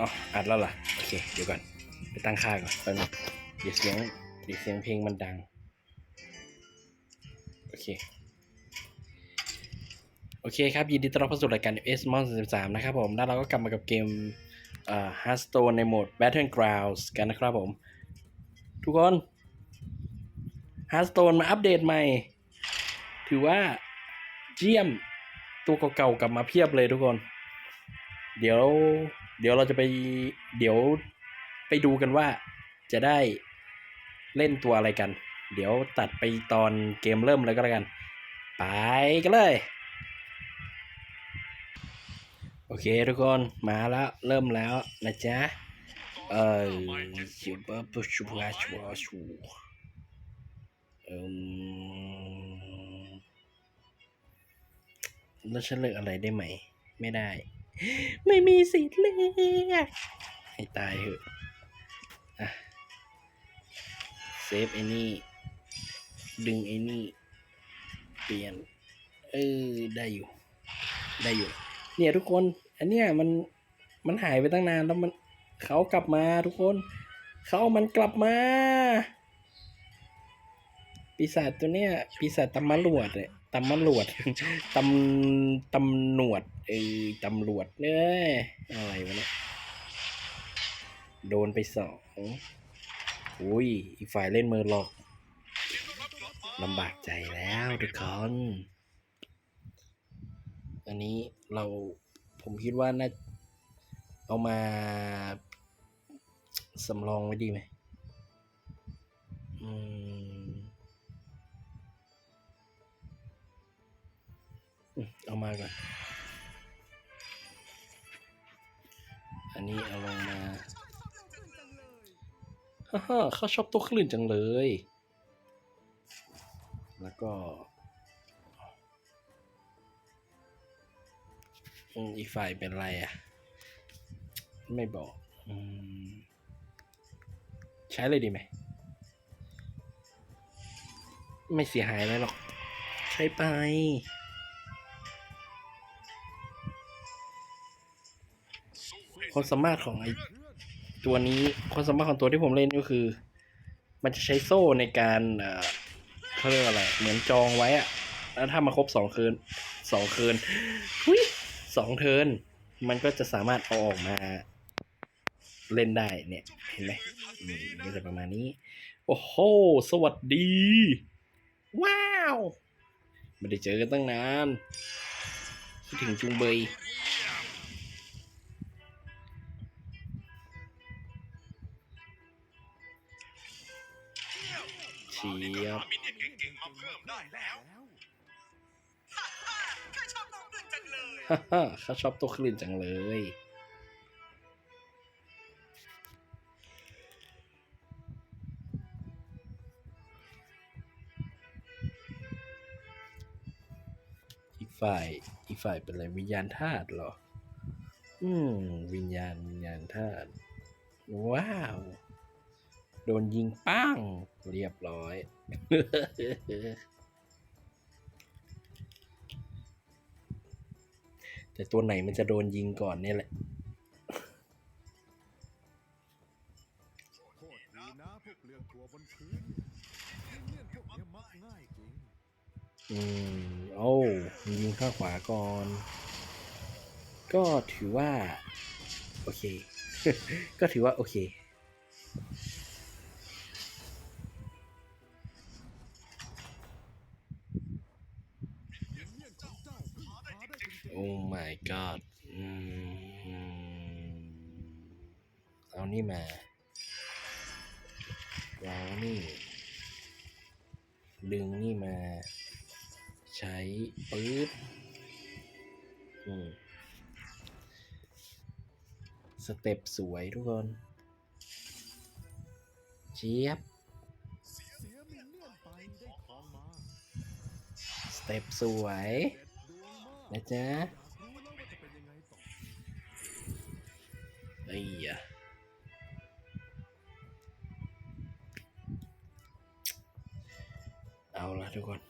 อ๋ออัดแล้วล่ะโอเค เดี๋ยวก่อน ไปตั้งค่าก่อนแป๊บนึงเดี๋ยวเสียงเดี๋ยวเสียงเพลงมันดัง โอเค โอเคครับ ยินดีต้อนรับเข้าสู่รายการ S m o n 33 นะครับผม แล้วเราก็กลับมากับเกมเอ่อ Hearthstone ในโหมด Battlegrounds กันนะครับผม ทุกคน Hearthstone มาอัปเดตใหม่ ถือว่าเจียมตัวเก่าๆกลับมาเพียบเลยทุกคน เดี๋ยว เดี๋ยวเราจะไปเดี๋ยวไปดูกันว่าจะได้เล่นตัวอะไรกัน เดี๋ยวตัดไปตอนเกมเริ่มเลยก็แล้วกัน ไปกันเลย โอเคทุกคนมาแล้วเริ่มแล้วนะจ๊ะ เออชิบะปุชุบะชัวชูเอืมแล้วฉันเลือกอะไรได้ไหม ไม่ได้ ไม่มีสิทธิ์เลือก ให้ตายเถอะเซฟไอ้นี่ ดึงไอ้นี่ เปลี่ยน เออ ได้อยู่ ได้อยู่ เนี่ยทุกคน อันเนี้ยมันมันหายไปตั้งนานแล้วมันเขากลับมาทุกคน เขาเอามันกลับมา ปีศาจตัวเนี้ย ปีศาจตำมะหลวดเลย ตำมะหลวดตำตำหนวดเออตำรวจเนี่ยอะไรวะเนี่ยโดนไปสองอุ้ย อีกฝ่ายเล่นมือหลอกลำบากใจแล้วทุกคนอันนี้เราผมคิดว่าน่าเอามาสำรองไว้ดีไหมอืม เอามาก่อน อันนี้เอาลงมาฮ่าฮ่าเขาชอบตัวคลื่นจังเลย แล้วก็อีกฝ่ายเป็นไรอะ ไม่บอกอใช้เลยดีไหม ไม่เสียหายอะไรหรอก ใช้ไป ความสามารถของไอตัวนี้ความสามารถของตัวที่ผมเล่นก็คือ มันจะใช้โซ่ในการเขาเรียกว่าอะไร เหมือนจองไว้อะแล้วถ้ามาครบสองคืนสองคืนหุยสองเทินมันก็จะสามารถเอาออกมาเล่นได้เนี่ย เห็นไหมอืมก็จะประมาณนี้ โอ้โห สวัสดี ว้าว ไม่ได้เจอกันตั้งนานคิดถึงจุงเบย เชียบมินเนี่ยเก่งๆมาเพิ่มได้แล้วข้าชอบน้องดึงจังเลยฮ่าฮ่าชอบตัวคลื่นจังเลยอีกฝ่ายอีกฝ่ายเป็นอะไรวิญญาณธาตุเหรอ อืม วิญญาณวิญญาณธาตุว้าว โดนยิงปั้งเรียบร้อย แต่ตัวไหนมันจะโดนยิงก่อนเนี่ยแหละโทษทีนะพวกเปลือกตัวบนพื้นเลี่ยนพวกเนี้ยมักง่ายจริงอืมโอ้ยิงข้างขวาก่อน ก็ถือว่า โอเค ก็ถือว่า โอเค จริงโอ้ my god อืมเอานี่มาวางนี่ ดึงนี่มา ใช้ปึ๊บอืมสเต็ปสวยทุกคน เจี๊ยบๆเสียมินเนี่ยนไปได้ทองมาสเต็ปสวย นะจ๊ะอยากรู้แล้วว่าจะเป็นยังไงต่อไอ้ยะเอาละทุกคน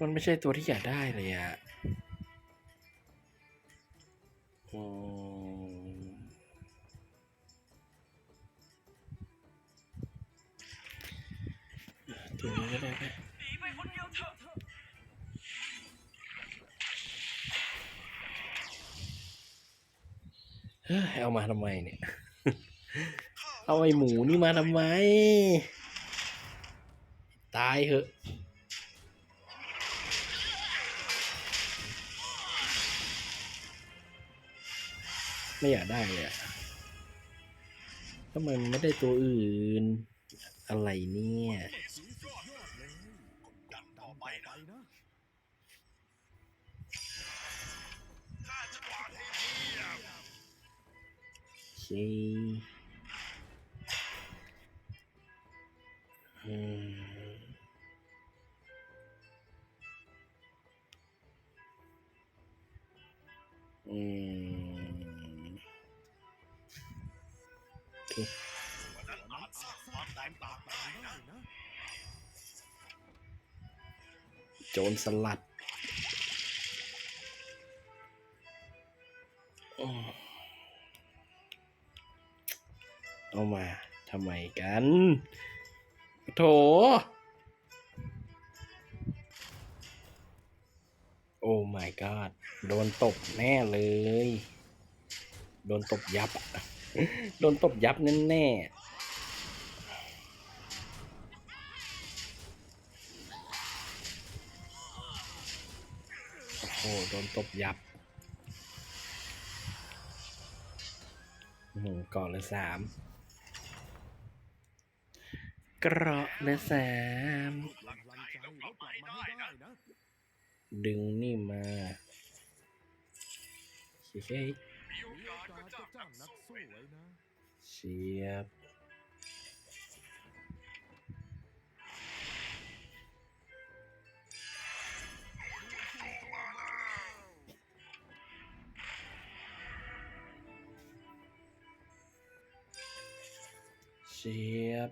มันไม่ใช่ตัวที่อยากได้เลยอะ มาทำไมเนี่ย เอาไอ้หมูนี่มาทำไม ตายเหอะไม่อยากได้เลยอะทำไมมันไม่ได้ตัวอื่น อะไรเนี่ย โอเคอืม โถ โอ้ my god โดนตบแน่เลย โดนตบยับอะโดนตบยับแน่ๆโอ้โหโดนตบยับหนึ่งก่อนเลยสาม เกราะเลยสามพลังใจแล้วกลับมดึงนี่มาโอเคมีโอมีกาโอ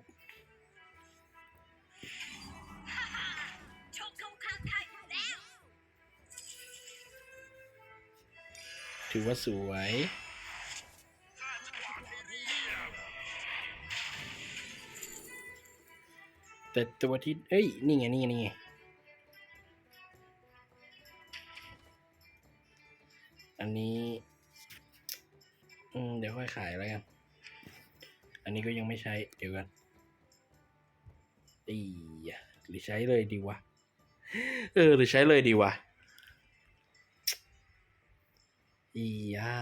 ส ถือว่าสวย แต่ตัวที่ เอ้ย นี่ไง นี่ไง นี่ไง อันนี้ อืม เดี๋ยวค่อยขายแล้วกัน อันนี้ก็ยังไม่ใช้ เดี๋ยวกันอีหรือใช้เลยดีวะ เออ หรือใช้เลยดีวะ อียา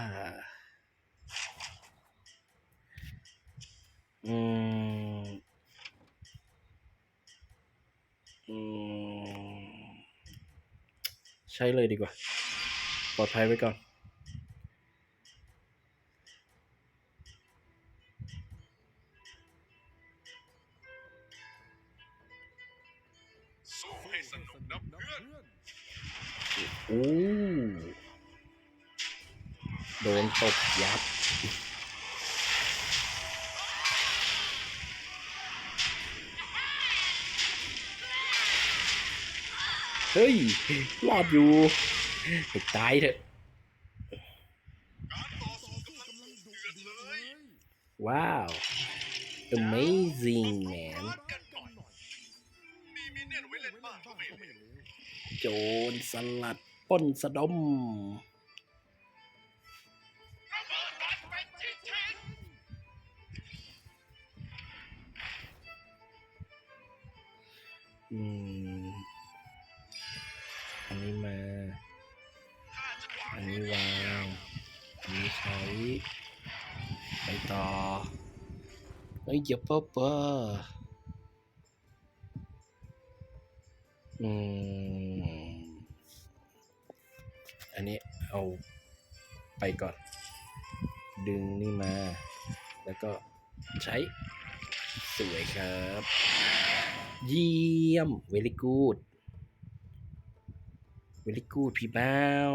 อืม อืม ใช้เลยดีกว่า ปลอดภัยไว้ก่อน สู้ให้สนุกนะเพื่อนอู้ โดนตบยับ เฮ้ย รอดอยู่ตกตายเถอะ ว้าว amazing man โจรสลัดป้นสะดม อืม อันนี้มา อันนี้วางอันนี้ใช้ ไปต่อเฮ้ยอย่าเพ้อเพ้ออืม อันนี้เอาไปก่อน ดึงนี่มา แล้วก็ใช้ สวยครับ เยี่ยม very good very good พี่บ้าว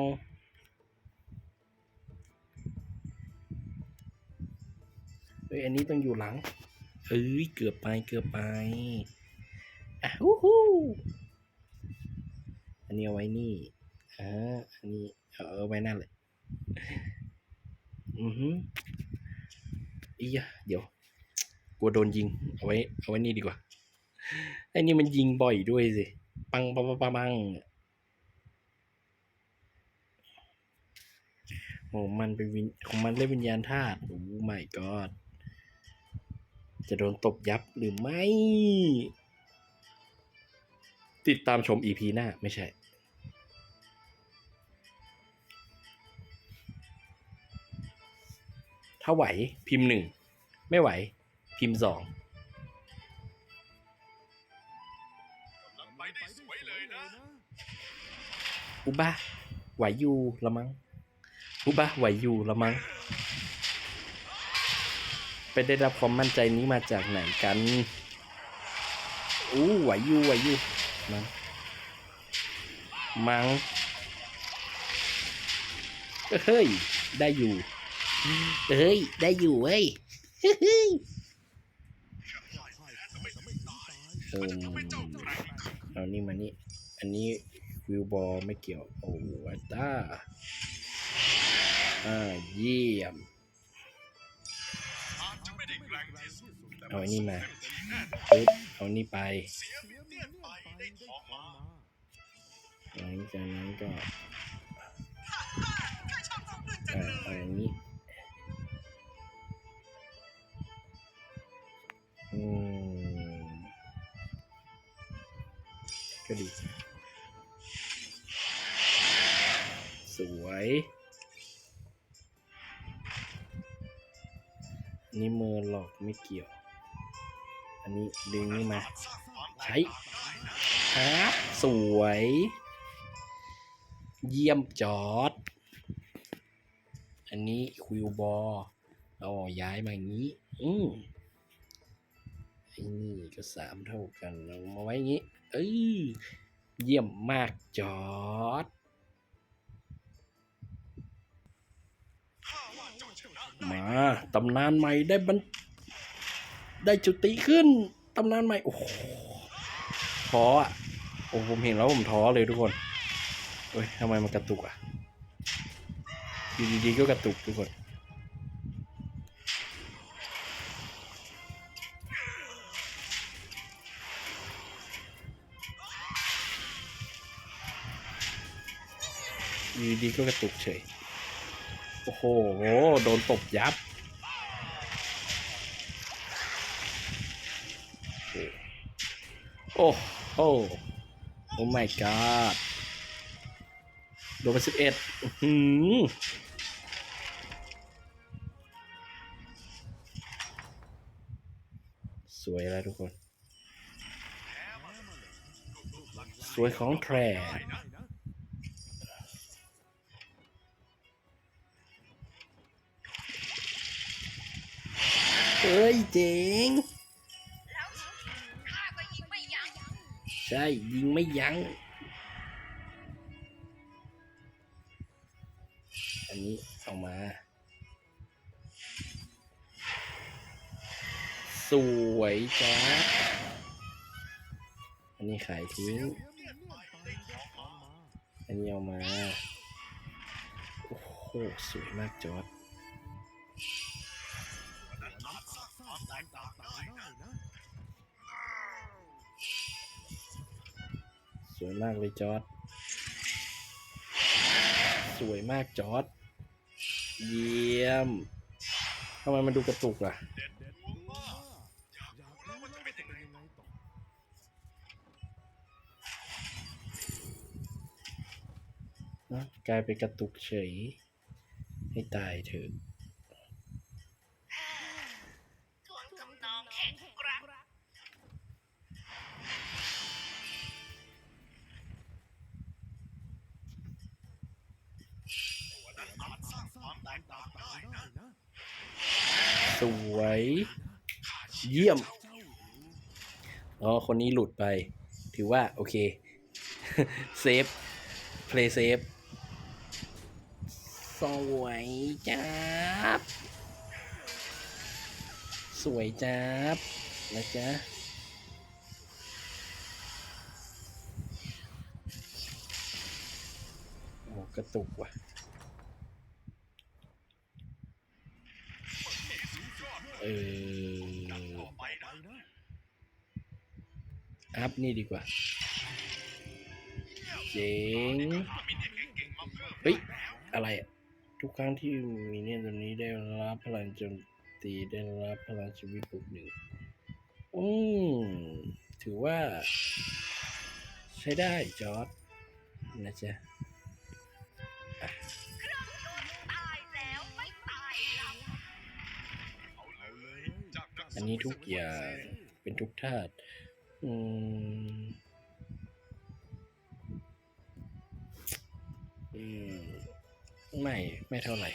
เฮ้ยอันนี้ต้องอยู่หลัง เอ้ย เกือบไปเกือบไปอะฮู้ฮู้อันนี้เอาไว้นี่อ่าอันนี้เอาเอาไว้นั่นเลยอือฮึอียะเดี๋ยวกลัวโดนยิง เอาไว้ เอาไว้นี่ดีกว่า ไอ้นี่มันยิงบ่อยด้วยสิ ปังปังปังปังปังโอ้มันเป็นวิญของมันเล่นวิญญาณธาตุโอ้ไม่กอดจะโดนตบยับหรือไม่ ติดตามชม EP หน้า ไม่ใช่ถ้าไหวพิมพ์หนึ่ง ไม่ไหว พิมพ์สอง อุบะไหวอยู่ละมั้งอุบะไหวอยู่ละมั้งไปได้รับความมั่นใจนี้มาจากไหนกันอู้ไหวอยู่ไหวอยู่มั้งมั้งเฮ้ย ได้อยู่ เฮ้ย ได้อยู่เว้ยเฮ้ยเออเอานี่มานี่ อันนี้ วิวบอลไม่เกี่ยว โอ้วัตาอ่าเยี่ยม เอาอันนี้มาเต็มที่แน่นอนปึ๊บเอานี่ไปนั่งมาหลังจากนั้นก็ข้าชอบของเรื่องจังอ่าเอาอันนี้อืมก็ดี วยอันนี้เมอหลอกไม่เกี่ยว อันนี้ดึงนี่มา ใช้ครับสวย เยี่ยมจอด อันนี้คิวบอลเอาย้ายมาอย่างนี้ อืมไอ้นี่ก็สามเท่ากันเรามาไว้อย่างนี้ เอ้ย เยี่ยมมากจอด ข้าว่าเจ้าชนะได้ มาตำนานใหม่ได้บันได้จุติขึ้นตำนานใหม่โอ้โหท้ออะโอ้ผมเห็นแล้วผมท้อเลยทุกคนเฮ้ยทำไมมันกระตุกอะอยู่ดีๆก็กระตุกทุกคนอยู่ดีๆก็กระตุกเฉย โอ้โห โดนตบยับ โอ้โห โอ้ my god โดนไปสิบเอ็ดหือสวยแล้วทุกคน สวยของแทร เอ้ยเจ๋งแล้วข้าก็ยิงไม่ยั้งใช่ยิงไม่ยัง้งอันนี้เอามา สวยจ้าอันนี้ขายทิ้ง อันนี้เอามา โอ้โห สวยมากจอร์ด วยมากเลยจอร์ดสวยมากจอร์ดเยี่ยมทำไมมันดูกระตุกล่ะเด็ดดวงมากอยากรู้แล้วว่าจะเป็นยังไงนะกลายเป็นกระตุกเฉย ให้ตายเถอะ วย เยี่ยม อ๋อ คนนี้หลุดไป ถือว่า โอเค เซฟ เพลย์เซฟ สวยจับสวยจับนะจ๊ะโอ้กระตุกว่ะ เอออัพนี่ดีกว่า เจ๋งเฮ้ย อะไรอะทุกครั้งที่มีเนี่ยตัวนี้ได้รับพลังโจมตีได้รับพลังชีวิตบวกหนึ่งอืมถือว่า ใช้ได้จอร์ดนะจ๊ะ อันนี้ทุกอย่างเป็นทุกธาตุอืมอืมไม่ ไม่เท่าไหร่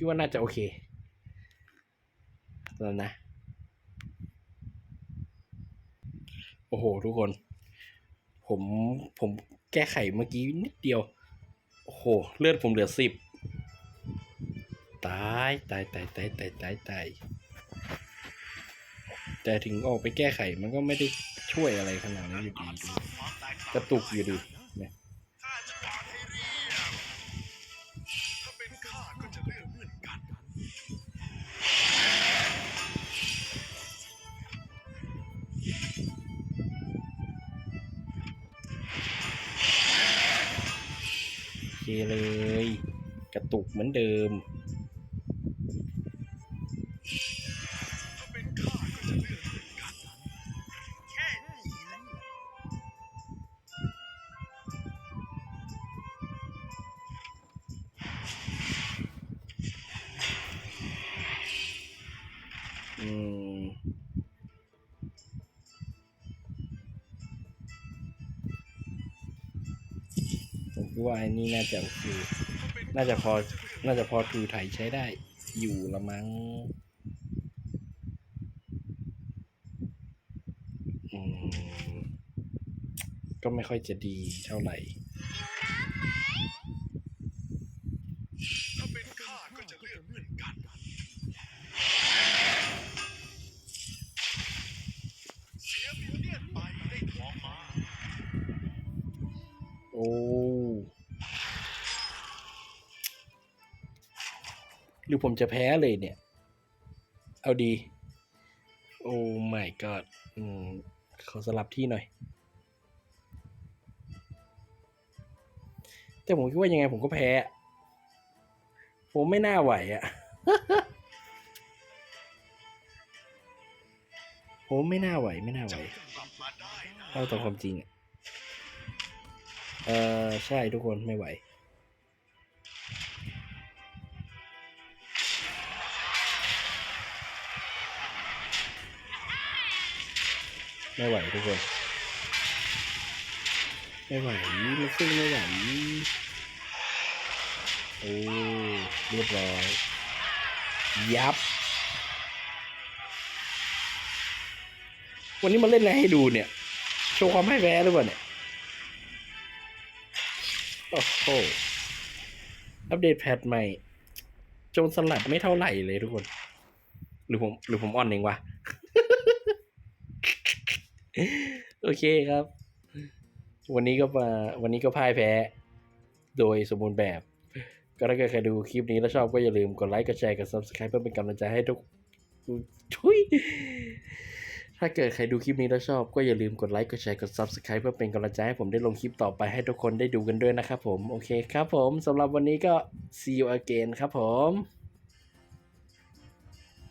ผมคิดว่าน่าจะโอเคแล้วนะ โอ้โห ทุกคน ผมผมแก้ไขเมื่อกี้นิดเดียว โอ้โห เลือดผมเหลือสิบตายตายตายตายตายตายตายแต่ถึงออกไปแก้ไขมันก็ไม่ได้ช่วยอะไรขนาดนั้นอยู่ดีดูกระตุกอยู่ดี กระตุกเหมือนเดิมถ้าเป็นข้าก็จะเลือกเหมือนกันแค่นี้แหละอืมผมคิดว่านี่น่าจะโอเค น่าจะพอ น่าจะพอถูไถใช้ได้ อยู่ละมั้งอืมก็ไม่ค่อยจะดีเท่าไหร่ถ้าเป็นข้าก็จะเลือกเหมือน ผมจะแพ้เลยเนี่ย เอาดี โอ้ my god อืมขอสลับที่หน่อย แต่ผมคิดว่ายังไงผมก็แพ้ ผมไม่น่าไหวอะ่ะ ผมไม่น่าไหวไม่น่าไหว เอาตามความจริงอะเออใช่ทุกคนไม่ไหว ไม่ไหวทุกคน ไม่ไหวมันสู้ไม่ไหวโอ้เรียบร้อย ยับ วันนี้มาเล่นอะไรให้ดูเนี่ย โชว์ความไม่แพ้หรือเปล่าเนี่ย โอ้โห อัปเดตแพทใหม่ โจนสลัดไม่เท่าไหร่เลยทุกคน หรือผม หรือผมอ่อนเองวะ โอเคครับ วันนี้ก็มาวันนี้ก็พ่ายแพ้ โดยสมบูรณ์แบบ ก็ถ้าเกิดใครดูคลิปนี้แล้วชอบก็อย่าลืมกดไลค์กดแชร์กด subscribe เพื่อเป็นกำลังใจให้ทุกทุยถ้าเกิดใครดูคลิปนี้แล้วชอบก็อย่าลืมกดไลค์กดแชร์กด subscribe เพื่อเป็นกำลังใจให้ผมได้ลงคลิปต่อไปให้ทุกคนได้ดูกันด้วยนะครับผม โอเคครับผมสำหรับวันนี้ก็ see you again ครับผม